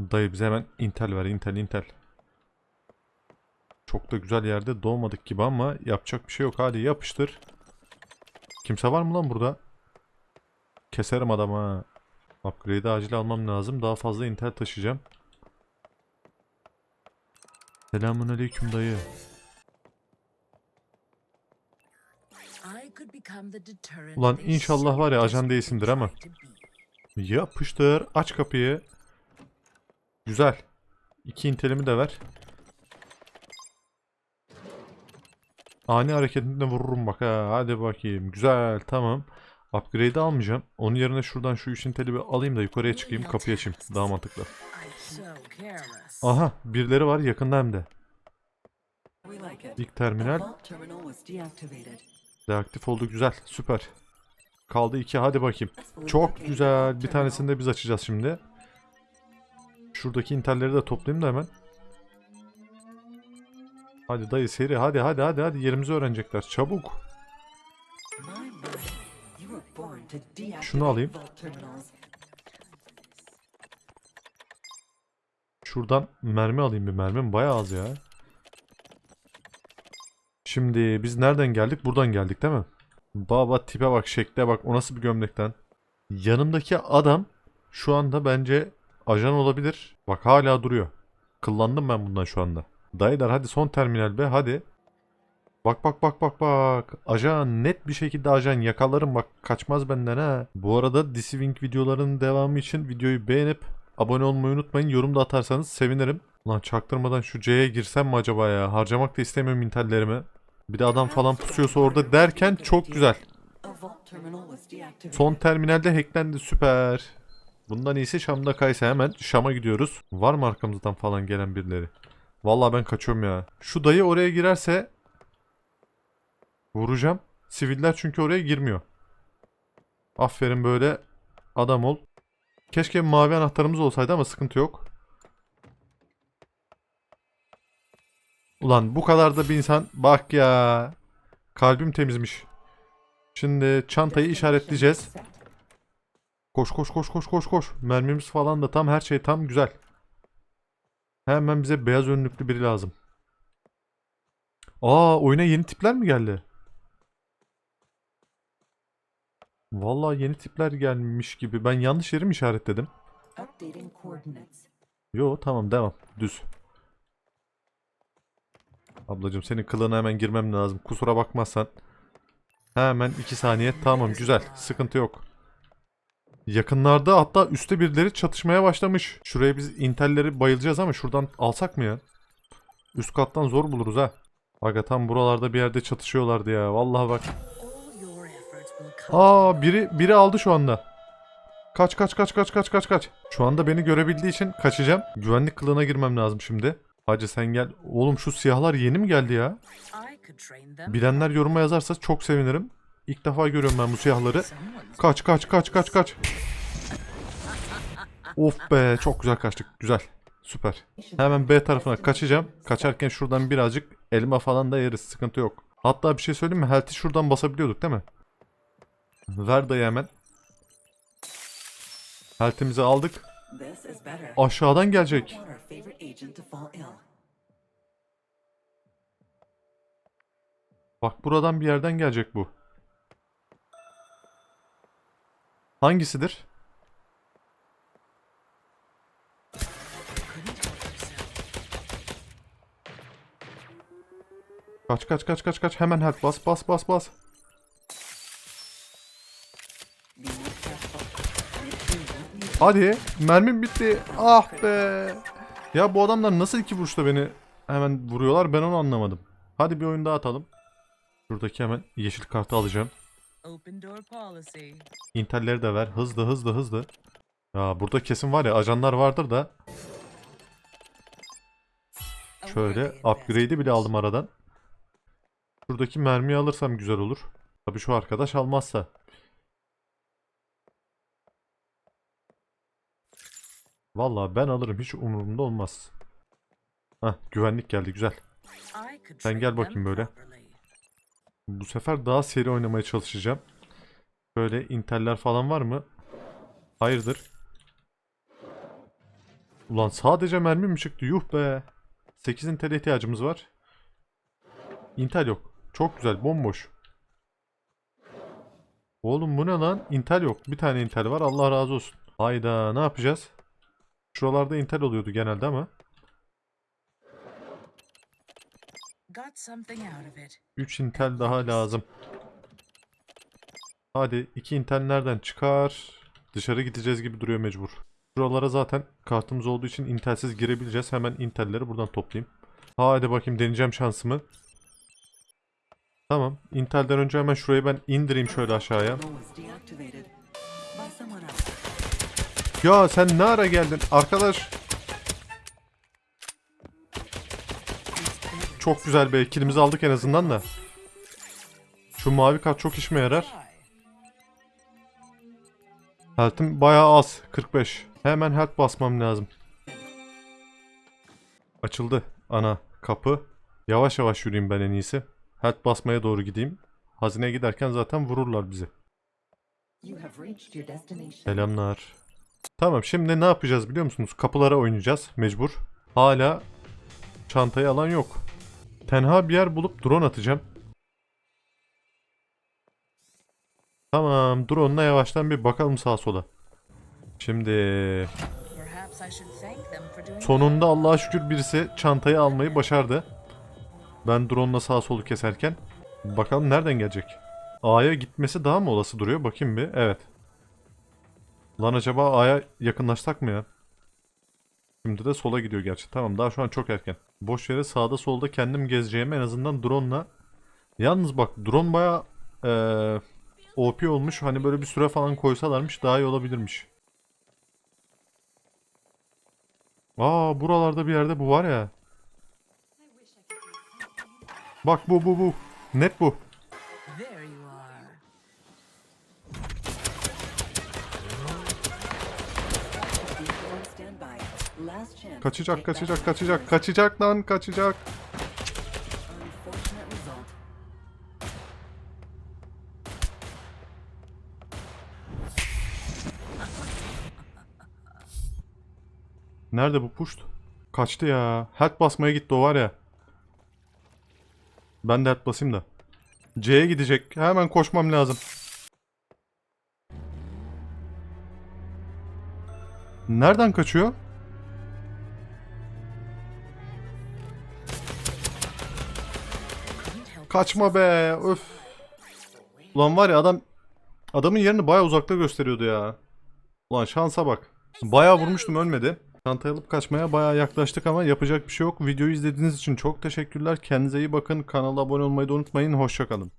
Dayı bize hemen Intel ver. Intel Intel. Çok da güzel yerde doğmadık gibi ama yapacak bir şey yok. Hadi yapıştır. Kimse var mı lan burada? Keserim adamı ha. Upgrade'i acil almam lazım. Daha fazla Intel taşıyacağım. Selamun aleyküm dayı. Ulan inşallah var ya ajan değilsindir ama. Yapıştır. Aç kapıyı. Güzel. İki intelimi de ver. Ani hareketinde vururum bak ha. Hadi bakayım. Güzel. Tamam. Upgrade'i almayacağım. Onun yerine şuradan şu 3 inteli alayım da yukarıya çıkayım. Kapıyı açayım. Daha mantıklı. Aha. Birileri var yakında hem de. İlk terminal deaktif oldu. Güzel. Süper. Kaldı 2. Hadi bakayım. Çok güzel. Bir tanesini de biz açacağız şimdi. Şuradaki intelleri de toplayayım da hemen. Hadi dayı seri. Hadi hadi hadi hadi. Yerimizi öğrenecekler. Çabuk. Şunu alayım. Şuradan mermi alayım bir mermim. Bayağı az ya. Şimdi biz nereden geldik? Buradan geldik değil mi? Baba tipe bak şekle bak. O nasıl bir gömlekten? Yanımdaki adam şu anda bence ajan olabilir. Bak hala duruyor. Kıllandım ben bundan şu anda. Dayılar hadi son terminal be hadi. Bak bak bak bak bak. Ajan net bir şekilde ajan yakalarım bak kaçmaz benden ha. Bu arada Deceiving videolarının devamı için videoyu beğenip abone olmayı unutmayın. Yorum da atarsanız sevinirim. Lan çaktırmadan şu C'ye girsem mi acaba ya? Harcamak da istemiyorum intellerimi. Bir de adam falan pusuyorsa orada derken çok güzel. Son terminalde hacklendi süper. Bundan iyisi Şam'da kaysa hemen Şam'a gidiyoruz. Var mı arkamızdan falan gelen birileri? Vallahi ben kaçıyorum ya. Şu dayı oraya girerse vuracağım. Siviller çünkü oraya girmiyor. Aferin böyle adam ol. Keşke mavi anahtarımız olsaydı ama sıkıntı yok. Ulan bu kadar da bir insan bak ya. Kalbim temizmiş. Şimdi çantayı işaretleyeceğiz. Koş koş koş koş koş koş. Mermimiz falan da tam her şey tam güzel. Hemen bize beyaz önlüklü biri lazım. Aa oyuna yeni tipler mi geldi? Vallahi yeni tipler gelmiş gibi. Ben yanlış yeri mi işaretledim? Yo tamam devam. Düz. Ablacığım senin kılığına hemen girmem lazım. Kusura bakmazsan. Hemen 2 saniye. Tamam güzel. Sıkıntı yok. Yakınlarda hatta üstte birileri çatışmaya başlamış. Şuraya biz intelleri bayılacağız ama şuradan alsak mı ya? Üst kattan zor buluruz ha. Aga tam buralarda bir yerde çatışıyorlardı ya. Vallahi bak. Aa biri biri aldı şu anda. Kaç kaç kaç kaç kaç kaç kaç. Şu anda beni görebildiği için kaçacağım. Güvenlik kılığına girmem lazım şimdi. Hacı sen gel. Oğlum şu siyahlar yeni mi geldi ya? Bilenler yoruma yazarsa çok sevinirim. İlk defa görüyorum ben bu siyahları. Kaç kaç kaç kaç kaç. Of be çok güzel kaçtık. Güzel. Süper. Hemen B tarafına kaçacağım. Kaçarken şuradan birazcık elma falan da yeriz. Sıkıntı yok. Hatta bir şey söyleyeyim mi? Health'i şuradan basabiliyorduk değil mi? Ver dayı hemen. Health'imizi aldık. Aşağıdan gelecek. Bak buradan bir yerden gelecek bu. Hangisidir? Kaç kaç kaç kaç kaç hemen help bas bas bas bas. Hadi mermim bitti. Ah be. Ya bu adamlar nasıl iki vuruşta beni hemen vuruyorlar ben onu anlamadım. Hadi bir oyun daha atalım. Şuradaki hemen yeşil kartı alacağım. Intelleri de ver. Hızlı hızlı hızlı. Ya burada kesin var ya ajanlar vardır da. Şöyle upgrade'i bile aldım aradan. Şuradaki mermiyi alırsam güzel olur. Tabii şu arkadaş almazsa. Vallahi ben alırım hiç umurumda olmaz. Hah güvenlik geldi güzel. Sen gel bakayım böyle. Bu sefer daha seri oynamaya çalışacağım. Böyle inteller falan var mı? Hayırdır? Ulan sadece mermi mi çıktı? Yuh be. 8 intel ihtiyacımız var. Intel yok. Çok güzel. Bomboş. Oğlum bu ne lan? Intel yok. Bir tane Intel var. Allah razı olsun. Hayda ne yapacağız? Şuralarda Intel oluyordu genelde ama. Got something out of it. 3 Intel daha lazım. Hadi 2 Intel nereden çıkar? Dışarı gideceğiz gibi duruyor mecbur. Şuralara zaten kartımız olduğu için Intel'siz girebileceğiz. Hemen Intel'leri buradan toplayayım. Hadi bakayım deneyeceğim şansımı. Tamam. Intel'den önce hemen şurayı ben indireyim şöyle aşağıya. Ya sen ne ara geldin? Arkadaş. Çok güzel be. Kilimizi aldık en azından da. Şu mavi kart çok işime yarar. Health'im bayağı az. 45. Hemen health basmam lazım. Açıldı. Ana kapı. Yavaş yavaş yürüyeyim ben en iyisi. Health basmaya doğru gideyim. Hazineye giderken zaten vururlar bizi. Selamlar. Tamam şimdi ne yapacağız biliyor musunuz? Kapılara oynayacağız mecbur. Hala çantayı alan yok. Tenha bir yer bulup drone atacağım. Tamam drone'la yavaştan bir bakalım sağa sola. Şimdi sonunda Allah'a şükür birisi çantayı almayı başardı. Ben drone'la sağa solu keserken. Bakalım nereden gelecek? A'ya gitmesi daha mı olası duruyor? Bakayım bir. Evet. Lan acaba A'ya yakınlaşsak mı ya? Şimdi de sola gidiyor gerçi. Tamam daha şu an çok erken. Boş yere sağda solda kendim gezeceğime en azından drone'la. Yalnız bak drone baya eee OP olmuş. Hani böyle bir süre falan koysalarmış daha iyi olabilirmiş. Aa buralarda bir yerde bu var ya. Bak bu bu bu. Net bu. Kaçacak kaçacak kaçacak kaçacak lan kaçacak. Nerede bu puşt? Kaçtı ya. Health basmaya gitti o var ya. Ben de health basayım da. C'ye gidecek. Hemen koşmam lazım. Nereden kaçıyor? Kaçma be. Öf. Ulan var ya adam adamın yerini baya uzakta gösteriyordu ya. Ulan şansa bak. Baya vurmuştum ölmedi. Çantayı alıp kaçmaya baya yaklaştık ama yapacak bir şey yok. Videoyu izlediğiniz için çok teşekkürler. Kendinize iyi bakın. Kanala abone olmayı da unutmayın. Hoşçakalın.